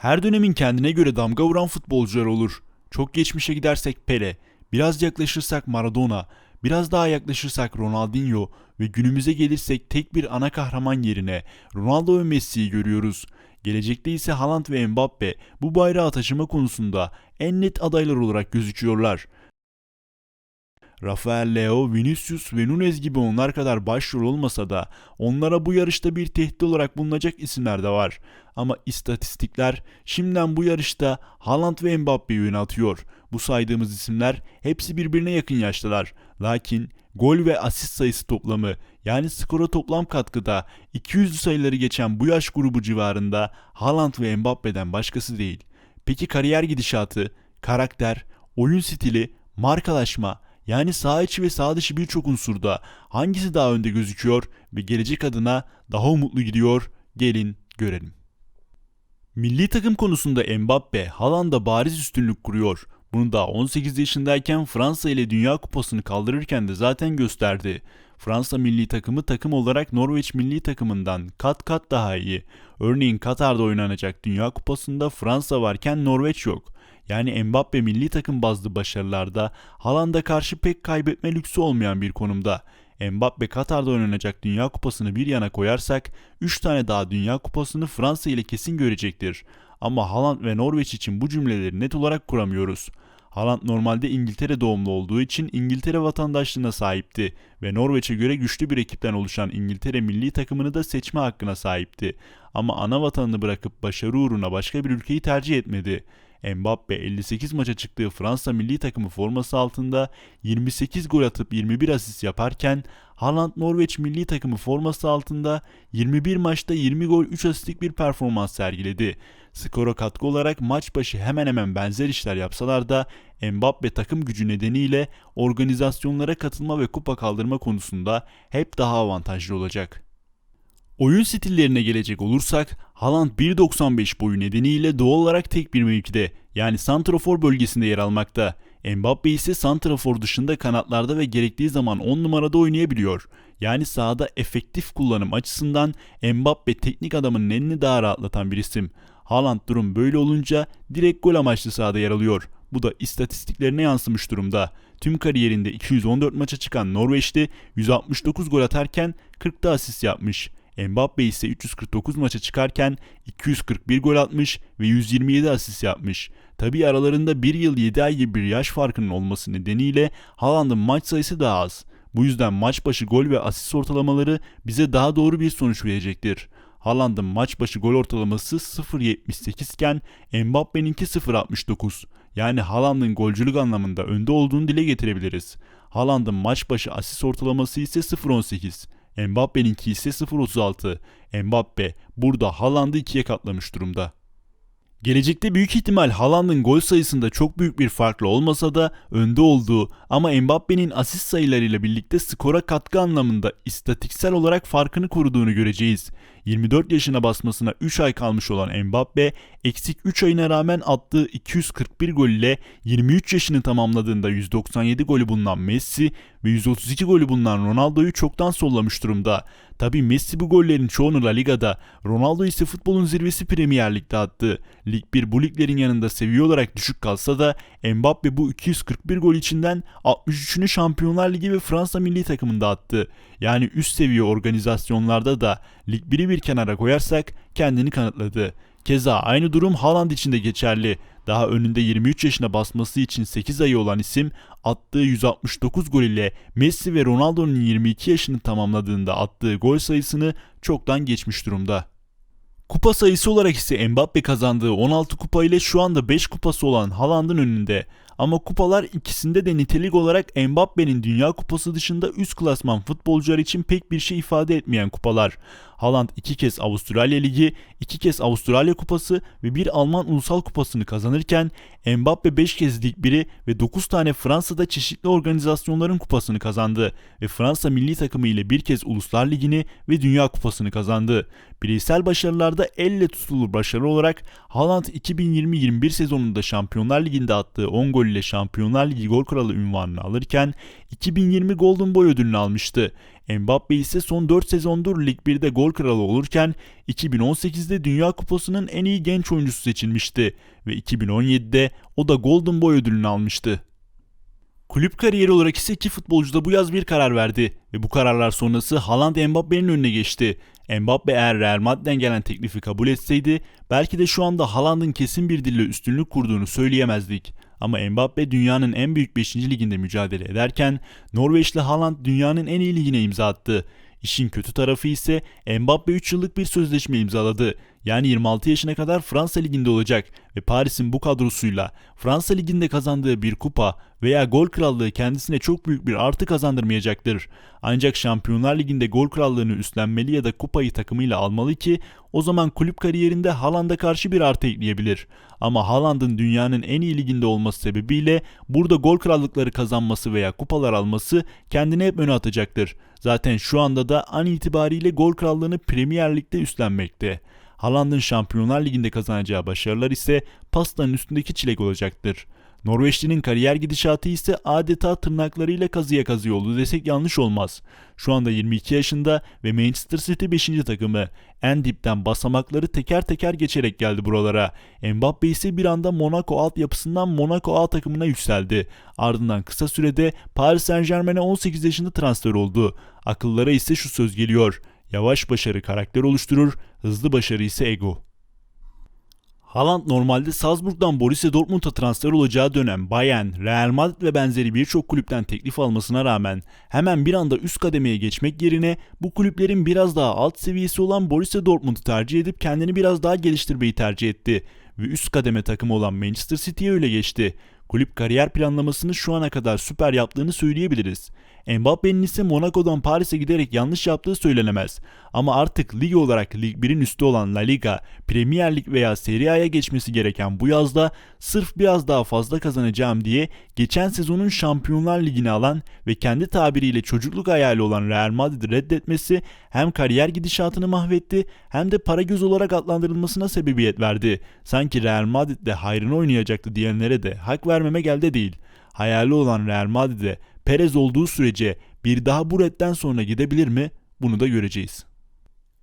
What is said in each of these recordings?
Her dönemin kendine göre damga vuran futbolcular olur. Çok geçmişe gidersek Pele, biraz yaklaşırsak Maradona, biraz daha yaklaşırsak Ronaldinho ve günümüze gelirsek tek bir ana kahraman yerine Ronaldo ve Messi'yi görüyoruz. Gelecekte ise Haaland ve Mbappe bu bayrağı taşıma konusunda en net adaylar olarak gözüküyorlar. Rafael Leo, Vinicius ve Nunez gibi onlar kadar başrol olmasa da onlara bu yarışta bir tehdit olarak bulunacak isimler de var. Ama istatistikler şimdiden bu yarışta Haaland ve Mbappe'yi öne atıyor. Bu saydığımız isimler hepsi birbirine yakın yaştalar. Lakin gol ve asist sayısı toplamı yani skora toplam katkıda 200 sayıları geçen bu yaş grubu civarında Haaland ve Mbappe'den başkası değil. Peki kariyer gidişatı, karakter, oyun stili, markalaşma yani sağ içi ve sağ dışı birçok unsurda hangisi daha önde gözüküyor ve gelecek adına daha umutlu gidiyor? Gelin görelim. Milli takım konusunda Mbappe Haaland'a bariz üstünlük kuruyor. Bunu da 18 yaşındayken Fransa ile Dünya Kupası'nı kaldırırken de zaten gösterdi. Fransa milli takımı takım olarak Norveç milli takımından kat kat daha iyi. Örneğin Katar'da oynanacak Dünya Kupası'nda Fransa varken Norveç yok. Yani Mbappe milli takım bazlı başarılarda Haaland'a karşı pek kaybetme lüksü olmayan bir konumda. Mbappe Katar'da oynanacak Dünya Kupası'nı bir yana koyarsak 3 tane daha Dünya Kupası'nı Fransa ile kesin görecektir. Ama Haaland ve Norveç için bu cümleleri net olarak kuramıyoruz. Haaland normalde İngiltere doğumlu olduğu için İngiltere vatandaşlığına sahipti ve Norveç'e göre güçlü bir ekipten oluşan İngiltere milli takımını da seçme hakkına sahipti. Ama ana vatanını bırakıp başarı uğruna başka bir ülkeyi tercih etmedi. Mbappe 58 maça çıktığı Fransa milli takımı forması altında 28 gol atıp 21 asist yaparken Haaland Norveç milli takımı forması altında 21 maçta 20 gol 3 asistlik bir performans sergiledi. Skora katkı olarak maç başı hemen hemen benzer işler yapsalar da Mbappe takım gücü nedeniyle organizasyonlara katılma ve kupa kaldırma konusunda hep daha avantajlı olacak. Oyun stillerine gelecek olursak Haaland 1.95 boyu nedeniyle doğal olarak tek bir mevkide yani santrafor bölgesinde yer almakta. Mbappe ise santrafor dışında kanatlarda ve gerektiği zaman 10 numarada oynayabiliyor. Yani sahada efektif kullanım açısından Mbappe teknik adamın elini daha rahatlatan bir isim. Haaland durum böyle olunca direkt gol amaçlı sahada yer alıyor. Bu da istatistiklerine yansımış durumda. Tüm kariyerinde 214 maça çıkan Norveç'te 169 gol atarken 40 da asist yapmış. Mbappe ise 349 maça çıkarken 241 gol atmış ve 127 asist yapmış. Tabi aralarında 1 yıl 7 ay gibi bir yaş farkının olması nedeniyle Haaland'ın maç sayısı daha az. Bu yüzden maç başı gol ve asist ortalamaları bize daha doğru bir sonuç verecektir. Haaland'ın maç başı gol ortalaması 0.78 iken Mbappe'ninki 0.69. Yani Haaland'ın golcülük anlamında önde olduğunu dile getirebiliriz. Haaland'ın maç başı asist ortalaması ise 0.18. Mbappe'ninki ise 0.36. Mbappe burada Haaland'ı ikiye katlamış durumda. Gelecekte büyük ihtimal Haaland'ın gol sayısında çok büyük bir farklı olmasa da önde olduğu ama Mbappe'nin asist sayılarıyla birlikte skora katkı anlamında istatiksel olarak farkını koruduğunu göreceğiz. 24 yaşına basmasına 3 ay kalmış olan Mbappe, eksik 3 ayına rağmen attığı 241 gol ile 23 yaşını tamamladığında 197 golü bulunan Messi ve 132 golü bulunan Ronaldo'yu çoktan sollamış durumda. Tabi Messi bu gollerin çoğunu La Liga'da, Ronaldo ise futbolun zirvesi Premier Lig'de attı. Lig 1 bu liglerin yanında seviye olarak düşük kalsa da Mbappe bu 241 gol içinden 63'ünü Şampiyonlar Ligi ve Fransa milli takımında attı. Yani üst seviye organizasyonlarda da Lig 1'i bir kenara koyarsak kendini kanıtladı. Keza aynı durum Haaland için de geçerli. Daha önünde 23 yaşına basması için 8 ayı olan isim attığı 169 gol ile Messi ve Ronaldo'nun 22 yaşını tamamladığında attığı gol sayısını çoktan geçmiş durumda. Kupa sayısı olarak ise Mbappe kazandığı 16 kupa ile şu anda 5 kupası olan Haaland'ın önünde. Ama kupalar ikisinde de nitelik olarak Mbappe'nin Dünya Kupası dışında üst klasman futbolcular için pek bir şey ifade etmeyen kupalar. Haaland iki kez Avustralya Ligi, iki kez Avustralya Kupası ve bir Alman Ulusal Kupası'nı kazanırken Mbappe 5 kez Lig 1'i ve 9 tane Fransa'da çeşitli organizasyonların kupasını kazandı ve Fransa milli takımı ile bir kez Uluslar Ligi'ni ve Dünya Kupası'nı kazandı. Bireysel başarılarda elle tutulur başarı olarak Haaland 2020-21 sezonunda Şampiyonlar Ligi'nde attığı 10 gol ile Şampiyonlar Ligi gol kralı ünvanını alırken 2020 Golden Boy ödülünü almıştı. Mbappe ise son 4 sezondur Lig 1'de gol kralı olurken 2018'de Dünya Kupası'nın en iyi genç oyuncusu seçilmişti ve 2017'de o da Golden Boy ödülünü almıştı. Kulüp kariyeri olarak ise iki futbolcu da bu yaz bir karar verdi ve bu kararlar sonrası Haaland Mbappe'nin önüne geçti. Mbappe eğer Real Madrid'den gelen teklifi kabul etseydi belki de şu anda Haaland'ın kesin bir dille üstünlük kurduğunu söyleyemezdik. Ama Mbappe dünyanın en büyük 5. liginde mücadele ederken Norveçli Haaland dünyanın en iyi ligine imza attı. İşin kötü tarafı ise Mbappe 3 yıllık bir sözleşme imzaladı. Yani 26 yaşına kadar Fransa Ligi'nde olacak ve Paris'in bu kadrosuyla Fransa Ligi'nde kazandığı bir kupa veya gol krallığı kendisine çok büyük bir artı kazandırmayacaktır. Ancak Şampiyonlar Ligi'nde gol krallığını üstlenmeli ya da kupayı takımıyla almalı ki o zaman kulüp kariyerinde Haaland'a karşı bir artı ekleyebilir. Ama Haaland'ın dünyanın en iyi liginde olması sebebiyle burada gol krallıkları kazanması veya kupalar alması kendini hep öne atacaktır. Zaten şu anda da an itibariyle gol krallığını Premier Lig'de üstlenmekte. Haaland'ın Şampiyonlar Ligi'nde kazanacağı başarılar ise pastanın üstündeki çilek olacaktır. Norveçlinin kariyer gidişatı ise adeta tırnaklarıyla kazıya kazıyor oldu desek yanlış olmaz. Şu anda 22 yaşında ve Manchester City 5. takımı. En dipten basamakları teker teker geçerek geldi buralara. Mbappe ise bir anda Monaco altyapısından Monaco A takımına yükseldi. Ardından kısa sürede Paris Saint Germain'e 18 yaşında transfer oldu. Akıllara ise şu söz geliyor. Yavaş başarı karakter oluşturur, hızlı başarı ise ego. Haaland normalde Salzburg'dan Borussia Dortmund'a transfer olacağı dönem Bayern, Real Madrid ve benzeri birçok kulüpten teklif almasına rağmen hemen bir anda üst kademeye geçmek yerine bu kulüplerin biraz daha alt seviyesi olan Borussia Dortmund'u tercih edip kendini biraz daha geliştirmeyi tercih etti ve üst kademe takımı olan Manchester City'ye öyle geçti. Kulüp kariyer planlamasını şu ana kadar süper yaptığını söyleyebiliriz. Mbappe'nin ise Monaco'dan Paris'e giderek yanlış yaptığı söylenemez. Ama artık lig olarak Lig 1'in üstü olan La Liga, Premier Lig veya Serie A'ya geçmesi gereken bu yazda sırf biraz daha fazla kazanacağım diye geçen sezonun Şampiyonlar Ligi'ni alan ve kendi tabiriyle çocukluk hayali olan Real Madrid'i reddetmesi hem kariyer gidişatını mahvetti hem de para göz olarak adlandırılmasına sebebiyet verdi. Sanki Real Madrid'de hayrını oynayacaktı diyenlere de hak vermeme geldi değil. Hayali olan Real Madrid'e Perez olduğu sürece bir daha bu redden sonra gidebilir mi? Bunu da göreceğiz.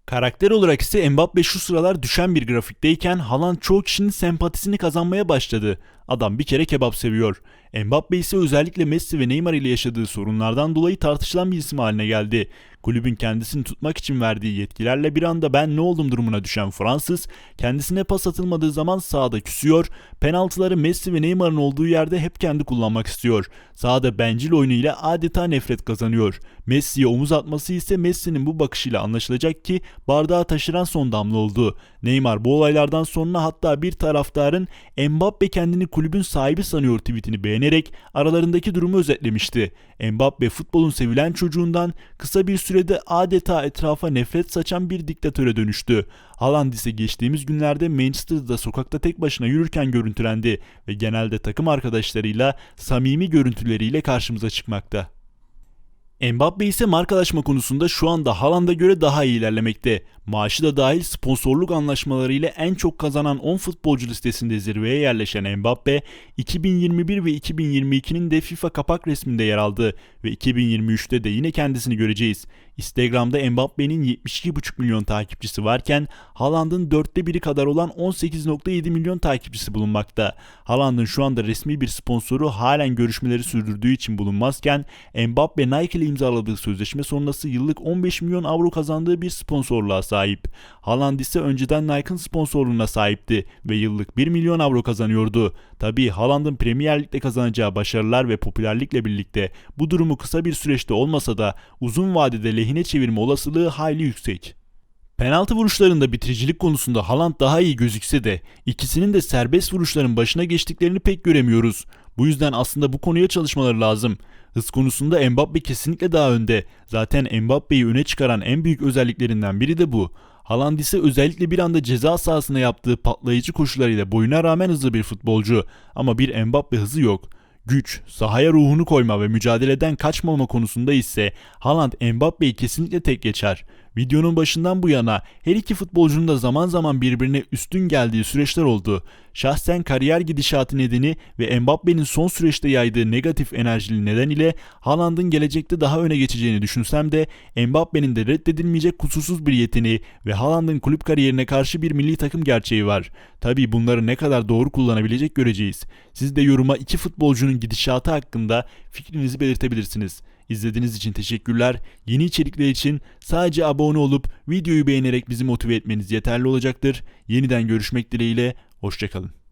Karakter olarak ise Mbappe şu sıralar düşen bir grafikteyken Haaland çoğu kişinin sempatisini kazanmaya başladı. Adam bir kere kebap seviyor. Mbappe ise özellikle Messi ve Neymar ile yaşadığı sorunlardan dolayı tartışılan bir isim haline geldi. Kulübün kendisini tutmak için verdiği yetkilerle bir anda ben ne oldum durumuna düşen Fransız, kendisine pas atılmadığı zaman sahada küsüyor, penaltıları Messi ve Neymar'ın olduğu yerde hep kendi kullanmak istiyor. Sahada bencil oyunu ile adeta nefret kazanıyor. Messi'ye omuz atması ise Messi'nin bu bakışıyla anlaşılacak ki bardağı taşıran son damla oldu. Neymar bu olaylardan sonra hatta bir taraftarın Mbappe kendini kulübün sahibi sanıyor tweetini beğenerek aralarındaki durumu özetlemişti. Mbappe futbolun sevilen çocuğundan kısa bir sürede adeta etrafa nefret saçan bir diktatöre dönüştü. Haaland ise geçtiğimiz günlerde Manchester'da sokakta tek başına yürürken görüntülendi ve genelde takım arkadaşlarıyla samimi görüntüleriyle karşımıza çıkmakta. Mbappe ise markalaşma konusunda şu anda Haaland'a göre daha iyi ilerlemekte. Maaşı da dahil sponsorluk anlaşmalarıyla en çok kazanan 10 futbolcu listesinde zirveye yerleşen Mbappe, 2021 ve 2022'nin de FIFA kapak resminde yer aldı ve 2023'te de yine kendisini göreceğiz. Instagram'da Mbappe'nin 72,5 milyon takipçisi varken Haaland'ın dörtte biri kadar olan 18,7 milyon takipçisi bulunmakta. Haaland'ın şu anda resmi bir sponsoru halen görüşmeleri sürdürdüğü için bulunmazken Mbappe Nike ile imzaladığı sözleşme sonrası yıllık 15 milyon avro kazandığı bir sponsorluğa sahip. Haaland ise önceden Nike'ın sponsorluğuna sahipti ve yıllık 1 milyon avro kazanıyordu. Tabi Haaland'ın Premier Lig'de kazanacağı başarılar ve popülerlikle birlikte bu durumu kısa bir süreçte olmasa da uzun vadede lehine çevirme olasılığı hayli yüksek. Penaltı vuruşlarında bitiricilik konusunda Haaland daha iyi gözükse de ikisinin de serbest vuruşların başına geçtiklerini pek göremiyoruz. Bu yüzden aslında bu konuya çalışmaları lazım. Hız konusunda Mbappe kesinlikle daha önde. Zaten Mbappe'yi öne çıkaran en büyük özelliklerinden biri de bu. Haaland ise özellikle bir anda ceza sahasına yaptığı patlayıcı koşularıyla boyuna rağmen hızlı bir futbolcu. Ama bir Mbappe hızı yok. Güç, sahaya ruhunu koyma ve mücadeleden kaçmama konusunda ise Haaland Mbappe'yi kesinlikle tek geçer. Videonun başından bu yana her iki futbolcunun da zaman zaman birbirine üstün geldiği süreçler oldu. Şahsen kariyer gidişatı nedeni ve Mbappe'nin son süreçte yaydığı negatif enerjili neden ile Haaland'ın gelecekte daha öne geçeceğini düşünsem de Mbappe'nin de reddedilmeyecek kusursuz bir yeteneği ve Haaland'ın kulüp kariyerine karşı bir milli takım gerçeği var. Tabii bunları ne kadar doğru kullanabilecek göreceğiz. Siz de yoruma iki futbolcunun gidişatı hakkında fikrinizi belirtebilirsiniz. İzlediğiniz için teşekkürler. Yeni içerikler için sadece abone olup videoyu beğenerek bizi motive etmeniz yeterli olacaktır. Yeniden görüşmek dileğiyle, hoşçakalın.